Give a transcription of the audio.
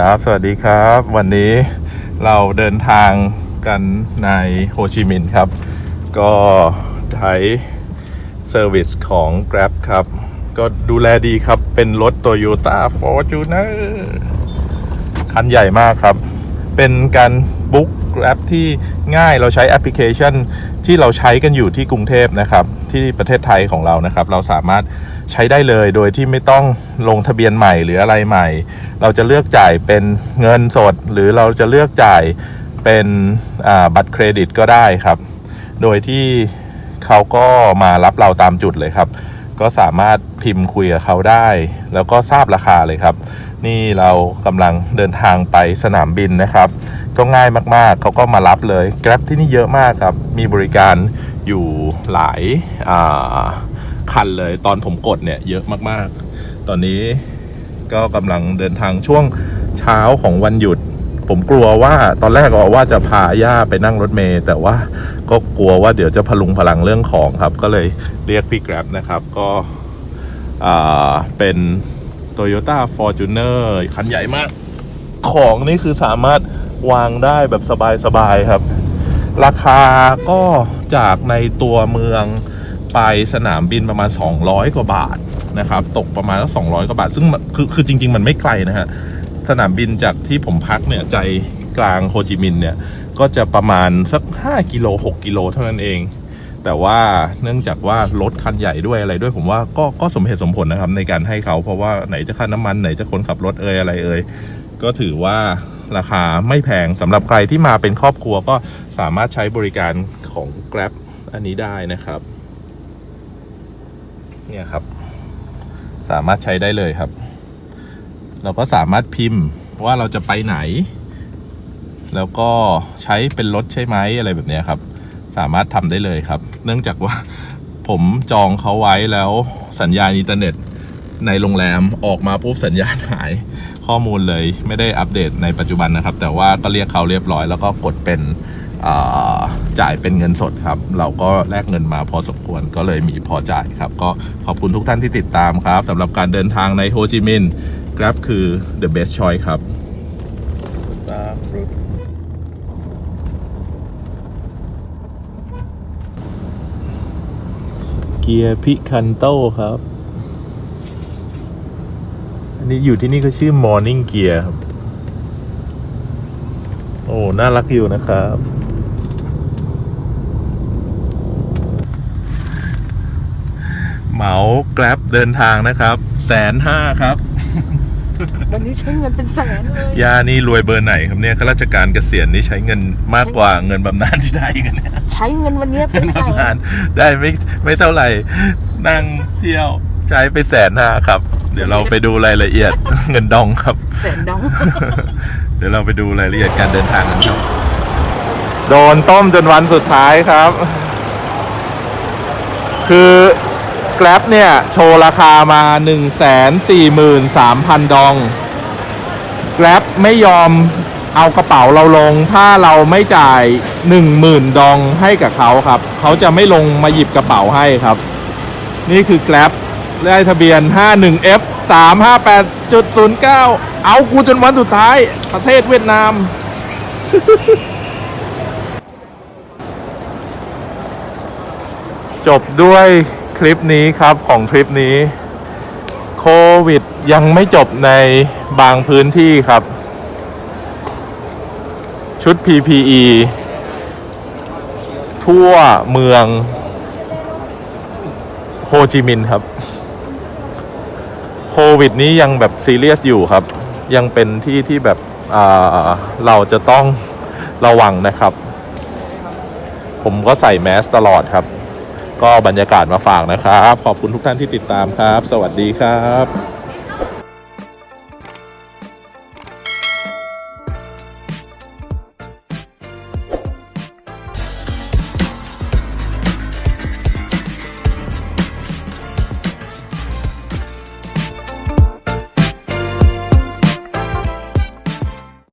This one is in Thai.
ครับ สวัสดีครับ วันนี้เราเดินทางกันในโฮจิมินห์ครับ ก็ใช้เซอร์วิสของ Grab ครับ ก็ดูแลดีครับ เป็นรถ Toyota Fortuner คันใหญ่มากครับ เป็นการบุ๊ก Grab ที่ง่ายเราใช้แอปพลิเคชัน ที่เราใช้กันอยู่ที่กรุงเทพนะครับ ที่ประเทศไทยของเรานะครับ เราสามารถใช้ได้เลยโดยที่ไม่ต้องลงทะเบียนใหม่หรืออะไรใหม่ เราจะเลือกจ่ายเป็นเงินสด หรือเราจะเลือกจ่ายเป็นบัตรเครดิตก็ได้ครับ โดยที่เขาก็มารับเราตามจุดเลยครับ ก็สามารถพิมพ์คุยกับเขาได้ แล้วก็ทราบราคาเลยครับ นี่เรากำลังเดินทางไปสนามบินนะครับ ก็ง่ายมากๆ เขาก็มารับเลย Grab ที่นี่เยอะมากครับ มีบริการอยู่หลายาคันเลยตอนผมกดเนี่ยเยอะมากๆ ตอนนี้ก็กำลังเดินทางช่วงเช้าของวันหยุด ผมกลัวว่าตอนแรกก็ว่าจะพาย่าไปนั่งรถเมล์แต่ว่าก็กลัวว่าเดี๋ยวจะพลุงพลังเรื่องของครับ ก็เลยเรียกพี่ Grab นะครับ ก็เป็น Toyota Fortuner คันใหญ่มาก ของนี่คือสามารถวางได้แบบสบายๆครับ ราคาก็จากในตัวเมืองไปสนามบินประมาณ 200 กว่าบาทนะครับ ตกประมาณสัก200 กว่าบาท ซึ่งคือคือจริง ๆ มันไม่ไกลนะฮะ สนามบินจากที่ผมพักเนี่ยใจกลางโฮจิมินห์เนี่ย ก็จะประมาณสัก 5 กิโล 6 กิโลเท่านั้นเอง แต่ว่าเนื่องจากว่ารถคันใหญ่ด้วยอะไรด้วยผมว่าก็ก็สมเหตุสมผลนะครับในการให้เขาเพราะว่าไหนจะค่าน้ำมันไหนจะคนขับรถเอ่ยอะไรเอ่ยก็ถือว่าราคาไม่แพงสำหรับใครที่มาเป็นครอบครัวก็สามารถใช้บริการของ Grab อันนี้ได้นะครับ เนี่ยครับ สามารถใช้ได้เลยครับ เราก็สามารถพิมพ์ว่าเราจะไปไหน แล้วก็ใช้เป็นรถใช่ไหมอะไรแบบนี้ครับ สามารถทำได้เลยครับ เนื่องจากว่าผมจองเขาไว้แล้วสัญญาณอินเทอร์เน็ตในโรงแรมออกมาปุ๊บสัญญาณหายข้อมูลเลยไม่ได้อัปเดตในปัจจุบันนะครับ แต่ว่าก็เรียกเขาเรียบร้อย แล้วก็กดเป็นจ่ายเป็นเงินสดครับ เราก็แลกเงินมาพอสมควรก็เลยมีพอจ่ายครับ ก็ขอบคุณทุกท่านที่ติดตามครับสำหรับการเดินทางในโฮจิมินห์ Grab คือ the best choice ครับ เกียร์พิคันโต้ครับ อันนี้อยู่ที่นี่ก็ชื่อ Morning Gear ครับ โอ้ น่ารักอยู่นะครับเหมาแกร็บเดินทางนะครับแสนห้าครับ วันนี้ใช้เงินเป็นแสนเลยยานี่รวยเบอร์ไหนครับเนี่ยข้าราชการเกษียณนี่ใช้เงินมากกว่าเงินบำนาญที่ได้กันเนี่ยใช้เงินวันนี้เป็นแสบำนาญนได้ไม่ไม่เท่าไหร่นั่งเที่ยวใช้ไปแสนห้าครับ เดี๋ยวเราไปดูรายละเอียด เงินดองครับ แสนดอง เดี๋ยวเราไปดูรายละเอียดการเดินทางกันครับ โดนต้มจนวันสุดท้ายครับ คือ Grab เนี่ย โชว์ราคามา 143,000 ดอง Grab ไม่ยอมเอากระเป๋าเราลง ถ้าเราไม่จ่าย 10,000 ดองให้กับเขาครับ เขาจะไม่ลงมาหยิบกระเป๋าให้ครับ นี่คือ Grab ได้ทะเบียน 51F 358.09 เอากูจนวันสุดท้าย ประเทศเวียดนาม จบด้วย คลิปนี้ครับของทริปนี้โควิดยังไม่จบในบางพื้นที่ครับ ชุด PPE ทั่วเมืองโฮจิมินห์ครับโควิดนี้ยังแบบซีเรียสอยู่ครับ ยังเป็นที่ที่แบบเราจะต้องระวังนะครับ ผมก็ใส่แมสตลอดครับ ก็บรรยากาศมาฝากนะครับ ขอบคุณทุกท่านที่ติดตามครับ สวัสดีครับ